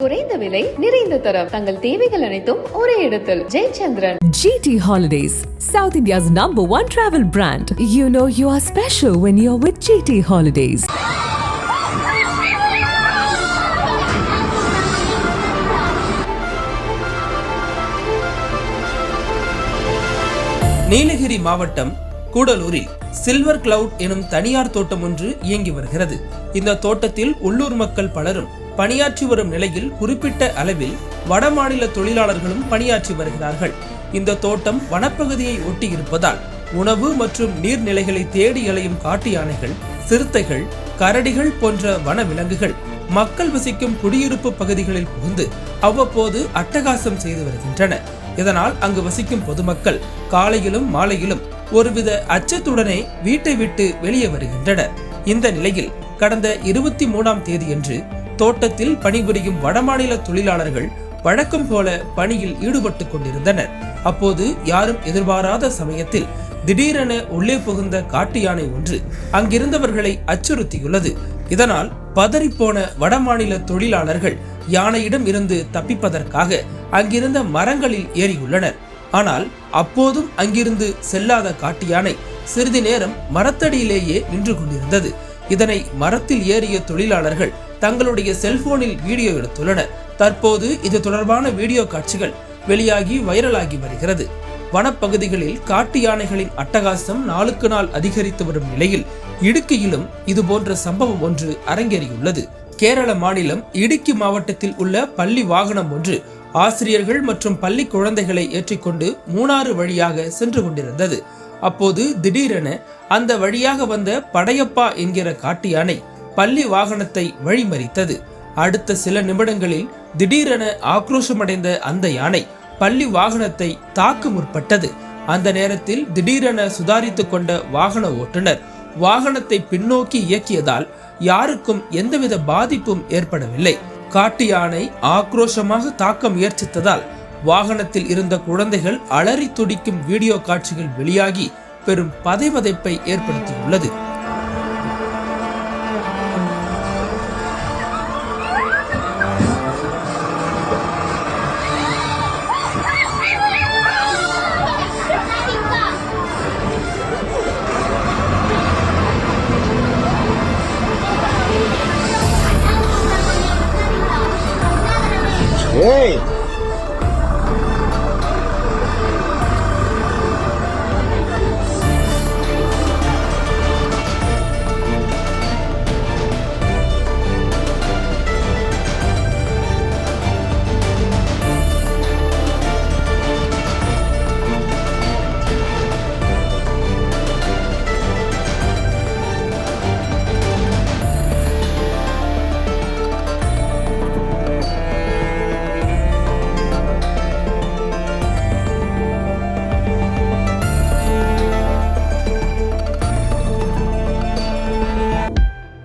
குறைந்த விலை நிறைந்த தரம் தங்கள் தேவைகள் அனைத்தும் ஒரே இடத்தில் Jayachandran GT Holidays, South India's number one travel brand. You know you are special when you're with GT Holidays. Nilgiri மாவட்டம் கூடலூரில் சில்வர் கிளவுட் எனும் தனியார் தோட்டம் ஒன்று இயங்கி வருகிறது இந்த தோட்டத்தில் உள்ளூர் மக்கள் பலரும் பணியாற்றி வரும் நிலையில் குறிப்பிட்ட அளவில் வடமாநில தொழிலாளர்களும் பணியாற்றி வருகிறார்கள். இந்த தோட்டம் வனப்பகுதியை ஒட்டி இருப்பதால் உணவு மற்றும் நீர்நிலைகளை தேடி அலையும் காட்டு யானைகள் சிறுத்தைகள் கரடிகள் போன்ற வனவிலங்குகள் மக்கள் வசிக்கும் குடியிருப்பு பகுதிகளில் புகுந்து அவ்வப்போது அட்டகாசம் செய்து வருகின்றன. இதனால் அங்கு வசிக்கும் பொதுமக்கள் காலையிலும் மாலையிலும் ஒருவித அச்சத்துடனே வீட்டை விட்டு வெளியே வருகின்றனர். இந்த நிலையில் கடந்த இருபத்தி மூணாம் தேதியன்று தோட்டத்தில் பணிபுரியும் வடமாநில தொழிலாளர்கள் வழக்கம் போல பணியில் ஈடுபட்டு கொண்டிருந்தனர். அப்போது யாரும் எதிர்பாராத சமயத்தில் திடீரென உள்ளே புகுந்த காட்டு யானை ஒன்று அங்கிருந்தவர்களை அச்சுறுத்தியுள்ளது. இதனால் பதறிப்போன வடமாநில தொழிலாளர்கள் யானையிடம் இருந்து தப்பிப்பதற்காக அங்கிருந்த மரங்களில் ஏறியுள்ளனர். ஆனால் அப்போதும் அங்கிருந்து செல்லாத காட்டு யானை சிறிது நேரம் மரத்தடியிலேயே நின்று கொண்டிருந்தது. இதனை மரத்தில் ஏறிய தொழிலாளர்கள் தங்களுடைய செல்போனில் வீடியோ எடுத்துள்ளனர். தற்போது இது தொடர்பான வீடியோ காட்சிகள் வெளியாகி வைரலாகி வருகிறது. வனப்பகுதிகளில் காட்டு யானைகளின் அட்டகாசம் நாளுக்கு நாள் அதிகரித்து வரும் நிலையில் இடுக்கியிலும் இதுபோன்ற சம்பவம் ஒன்று அரங்கேறியுள்ளது. கேரள மாநிலம் இடுக்கி மாவட்டத்தில் உள்ள பள்ளி வாகனம் ஒன்று ஆசிரியர்கள் மற்றும் பள்ளி குழந்தைகளை ஏற்றிக்கொண்டு மூணாறு வழியாக சென்று கொண்டிருந்தது. அப்போது திடீரென அந்த வழியாக வந்த படையப்பா என்கிற காட்டு யானை பள்ளி வாகனத்தை வழிமறித்தது. அடுத்த சில நிமிடங்களில் திடீரென ஆக்ரோஷமடைந்த அந்த யானை பள்ளி வாகனத்தை தாக்க முற்பட்டது. அந்த நேரத்தில் திடீரென சுதாரித்து கொண்ட வாகன ஓட்டுநர் வாகனத்தை பின்னோக்கி இயக்கியதால் யாருக்கும் எந்தவித பாதிப்பும் ஏற்படவில்லை. காட்டு யானை ஆக்ரோஷமாக தாக்க முயற்சித்ததால் வாகனத்தில் இருந்த குழந்தைகள் அலறி துடிக்கும் வீடியோ காட்சிகள் வெளியாகி பெரும் பதைபதைப்பை ஏற்படுத்தியுள்ளது Hey!